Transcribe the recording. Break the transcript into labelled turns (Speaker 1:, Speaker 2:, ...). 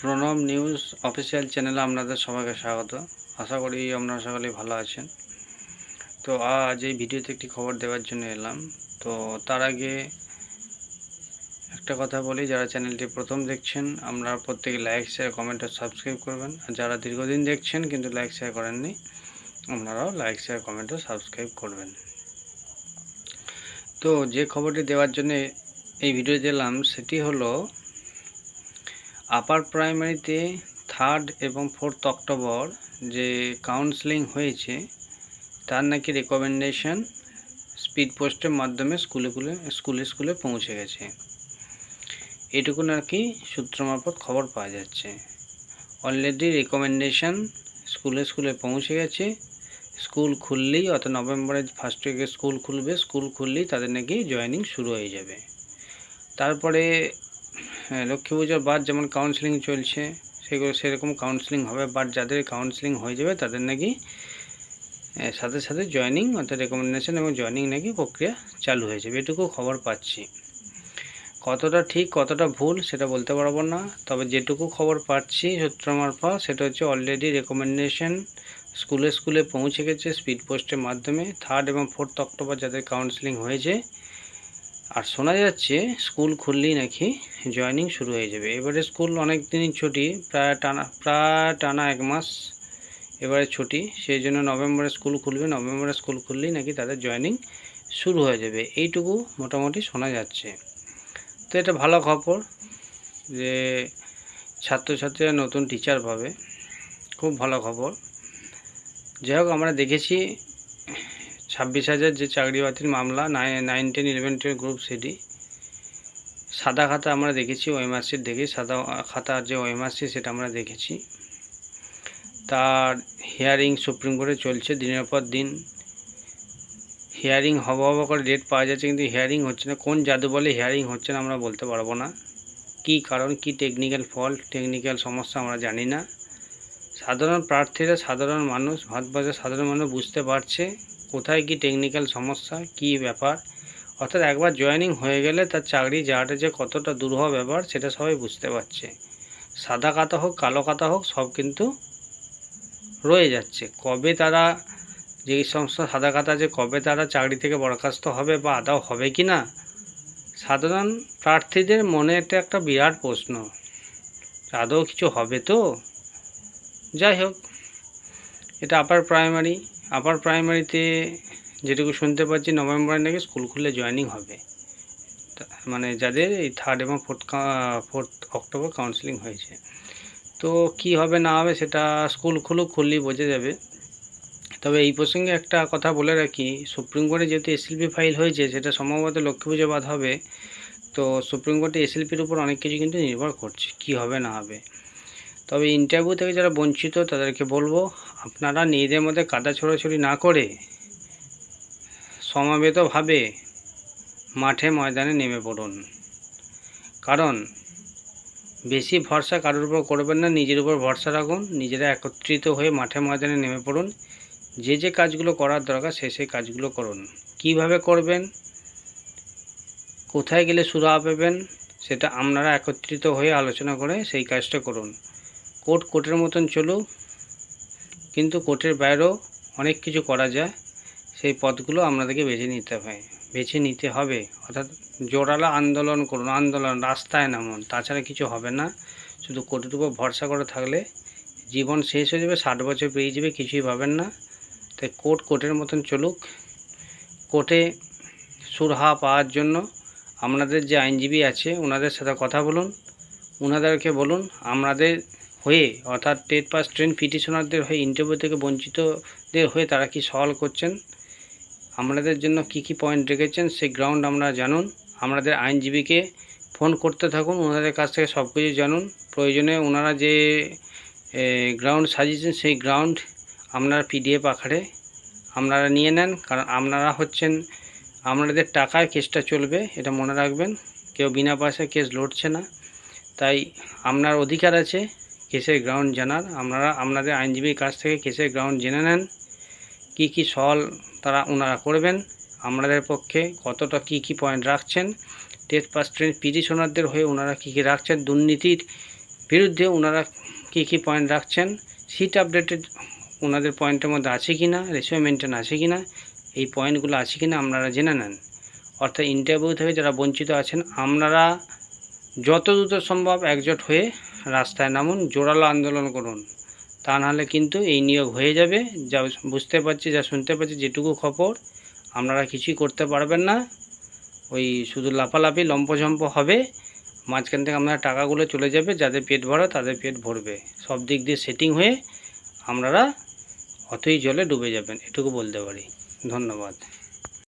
Speaker 1: Pranab news official চ্যানেলে আপনাদের সবাইকে স্বাগত। আশা করি আপনারা সকলেই ভালো আছেন। তো আজ এই ভিডিওতে একটি খবর দেওয়ার জন্য এলাম। তো তার আগে একটা কথা বলি, যারা চ্যানেলটি প্রথম দেখছেন আপনারা প্রত্যেকে লাইক শেয়ার কমেন্ট ও সাবস্ক্রাইব করবেন। আর যারা দীর্ঘদিন দেখছেন কিন্তু লাইক শেয়ার করেননি, আপনারাও লাইক শেয়ার কমেন্ট ও সাবস্ক্রাইব করবেন। তো যে খবরটি দেওয়ার জন্য এই ভিডিও দিলাম সেটি হলো আপার প্রাইমারিতে থার্ড এবং ফোর্থ অক্টোবর যে কাউন্সেলিং হয়েছে, তার নাকি রেকমেন্ডেশন স্পিড পোস্টের মাধ্যমে স্কুলে স্কুলে স্কুলে স্কুলে পৌঁছে গেছে। এটুকু নাকি সূত্র মারফত খবর পাওয়া যাচ্ছে। অলরেডি রেকমেন্ডেশন স্কুলে স্কুলে পৌঁছে গেছে। স্কুল খুললেই অর্থাৎ নভেম্বরের ফার্স্ট উইকে স্কুল খুলবে, স্কুল খুললেই তাদের নাকি জয়েনিং শুরু হয়ে যাবে। তারপরে হ্যাঁ লক্ষ্মী পুজোর বাদ যেমন কাউন্সেলিং চলছে, সেগুলো সেরকম কাউন্সেলিং হবে। বাট যাদের কাউন্সেলিং হয়ে যাবে, তাদের নাকি সাথে সাথে জয়েনিং অর্থাৎ রেকমেন্ডেশন এবং জয়েনিং নাকি প্রক্রিয়া চালু হয়ে যাবে। এটুকু খবর পাচ্ছি। কতটা ঠিক, কতটা ভুল, সেটা বলতে পারব না। তবে যেটুকু খবর পাচ্ছি সূত্র মারফা সেটা হচ্ছে অলরেডি রেকমেন্ডেশন স্কুলে স্কুলে পৌঁছে গেছে স্পিড পোস্টের মাধ্যমে। থার্ড এবং ফোর্থ অক্টোবর যাদের কাউন্সেলিং হয়েছে আর শোনা যাচ্ছে স্কুল খুললেই নাকি জয়েনিং শুরু হয়ে যাবে। এবারে স্কুল অনেক দিনই ছুটি, প্রায় টানা প্রায় টানা এক মাস এবারে ছুটি। সেই জন্য নভেম্বরে স্কুল খুলবে, নভেম্বরে স্কুল খুললেই নাকি তাদের জয়েনিং শুরু হয়ে যাবে। এইটুকু মোটামুটি শোনা যাচ্ছে। তো এটা ভালো খবর যে ছাত্রছাত্রীরা নতুন টিচার পাবে। খুব ভালো খবর। যাই হোক, আমরা দেখেছি ছাব্বিশ হাজার যে চাকরি বাতিল মামলা nine ten eleven twelve group CD সাদা খাতা আমরা দেখেছি ওয়েমার্সিট দেখি, সাদা খাতার যে ওয়েমার্সি সেটা আমরা দেখেছি। তার হিয়ারিং সুপ্রিম কোর্টে চলছে দিনের পর দিন। হিয়ারিং হব হব করে ডেট পাওয়া যাচ্ছে, কিন্তু হিয়ারিং হচ্ছে না। কোন জাদু বলে হিয়ারিং হচ্ছে না আমরা বলতে পারব না। কি কারণ, কি টেকনিক্যাল ফল্ট টেকনিক্যাল সমস্যা আমরা জানি না। সাধারণ প্রার্থীরা, সাধারণ মানুষ, ভারতবর্ষের সাধারণ মানুষ বুঝতে পারছে। কোথায় কি টেকনিক্যাল সমস্যা, কি ব্যাপার? অর্থাৎ একবার জয়েনিং হয়ে গেলে তার চাকরি যাওয়াটা যে কতটা দুরূহ ব্যাপার, সেটা সবাই বুঝতে পারছে। সাদা কাতা হোক, কালো কাতা হোক, সব কিন্তু রয়ে যাচ্ছে। কবে তারা যেই সমস্ত সাদা কাতা যে কবে তারা চাকরি থেকে বরখাস্ত হবে বা আদাও হবে কি না? সাধারণ প্রার্থীদের মনে এটা একটা বিরাট প্রশ্ন। আদৌ কিছু হবে তো? যাই হোক, এটা আপার প্রাইমারি আপার প্রাইমারিতে যেটুকু শুনতে পাচ্ছি নভেম্বরে নাকি স্কুল খুলে জয়েনিং হবে। মানে যাদের এই থার্ড এবং ফোর্থ ফোর্থ অক্টোবর কাউন্সিলিং হয়েছে। তো কি হবে, না হবে সেটা স্কুল খুলুক, খুললেই বোঝা যাবে। তবে এই প্রসঙ্গে একটা কথা বলে রাখি, সুপ্রিম কোর্টে যেহেতু এসএলপি ফাইল হয়েছে, সেটা সম্ভবত লক্ষ্মী পুজো বাদ হবে। তো সুপ্রিম কোর্টে এসএলপির উপর অনেক কিছু কিন্তু নির্ভর করছে, কি হবে, না হবে। তবে ইন্টারভিউ থেকে যারা বঞ্চিত, তাদেরকে বলব, আপনারা নিজেদের মধ্যে কাদা ছড়াছড়ি না করে সমাবেতভাবে মাঠে ময়দানে নেমে পড়ুন। কারণ বেশি ভরসা কারোর উপর করবেন না, নিজের উপর ভরসা রাখুন, নিজেরা একত্রিত হয়ে মাঠে ময়দানে নেমে পড়ুন। যে যে কাজগুলো করার দরকার সেই সেই কাজগুলো করুন। কীভাবে করবেন, কোথায় গেলে সুরাহা পাবেন, সেটা আপনারা একত্রিত হয়ে আলোচনা করে সেই কাজটা করুন। কোর্ট, কোর্টের মতন চলুক কিন্তু কোর্টের বাইরেও অনেক কিছু করা যায়। সেই পথগুলো আপনাদেরকে বেছে নিতে হয় বেছে নিতে হবে। অর্থাৎ জোরালো আন্দোলন করুন আন্দোলন রাস্তায় নামুন, তাছাড়া কিছু হবে না। শুধু কোর্টের উপর ভরসা করে থাকলে জীবন শেষ হয়ে যাবে, ষাট বছর পেরিয়ে যাবে, কিছুই পাবেন না। তাই কোর্ট, কোর্টের মতন চলুক। কোর্টে সুরহা পাওয়ার জন্য আপনাদের যে আইনজীবী আছে, ওনাদের সাথে কথা বলুন। ওনাদেরকে বলুন, আমাদের হয়ে, অর্থাৎ টেট পাস ট্রেন পিটিশনারদের হয়ে ইন্টারভিউ থেকে বঞ্চিতদের হয়ে তারা কি সওয়াল করছেন? আমাদের জন্য কি কি পয়েন্ট রেখেছেন সেই গ্রাউন্ড আমরা জানুন। আমাদের আইনজীবীকে ফোন করতে থাকুন, ওনাদের কাছ থেকে সব কিছু জানুন। প্রয়োজনে ওনারা যে গ্রাউন্ড সাজিয়েছেন সেই গ্রাউন্ড আপনারা পিডিএফ আকারে আপনারা নিয়ে নেন, কারণ আপনারা হচ্ছেন আপনাদের টাকায় কেসটা চলবে, এটা মনে রাখবেন। কেউ বিনা পয়সায় কেস লড়ছে না। তাই আপনার অধিকার আছে কেসের গ্রাউন্ড জানার আপনারা, আপনাদের আইনজীবীর কাছ থেকে কেসের গ্রাউন্ড জেনে নেন। কি কি সল তারা ওনারা করবেন। আপনাদের পক্ষে কতটা কি কি পয়েন্ট রাখছেন। টেট পাস ট্রেন পিটিশনারদের হয়ে ওনারা কী কী রাখছেন। দুর্নীতির বিরুদ্ধে ওনারা কী কী পয়েন্ট রাখছেন। সিট আপডেটেড ওনাদের পয়েন্টের মধ্যে আছে কি না রেশিও মেনটেন আছে কি না এই পয়েন্টগুলো আছে কি না আপনারা জেনে নেন। অর্থাৎ ইন্টারভিউ থেকে যারা বঞ্চিত আছেন, আপনারা যত দ্রুত সম্ভব একজোট হয়ে রাস্তায় নামুন, জোরালো আন্দোলন করুন। তা নাহলে কিন্তু এই নিয়োগ হয়ে যাবে। যা বুঝতে পারছি, যা শুনতে পাচ্ছি, যেটুকু খবর, আপনারা কিছুই করতে পারবেন না। ওই শুধু লাফালাফি, লম্পঝম্প হবে। মাঝখান থেকে আপনার টাকাগুলো চলে যাবে, যাদের পেট ভরা তাদের পেট ভরবে। সব দিক দিয়ে সেটিং হয়ে আপনারা অতই জলে ডুবে যাবেন, এটুকু বলতে পারি। ধন্যবাদ।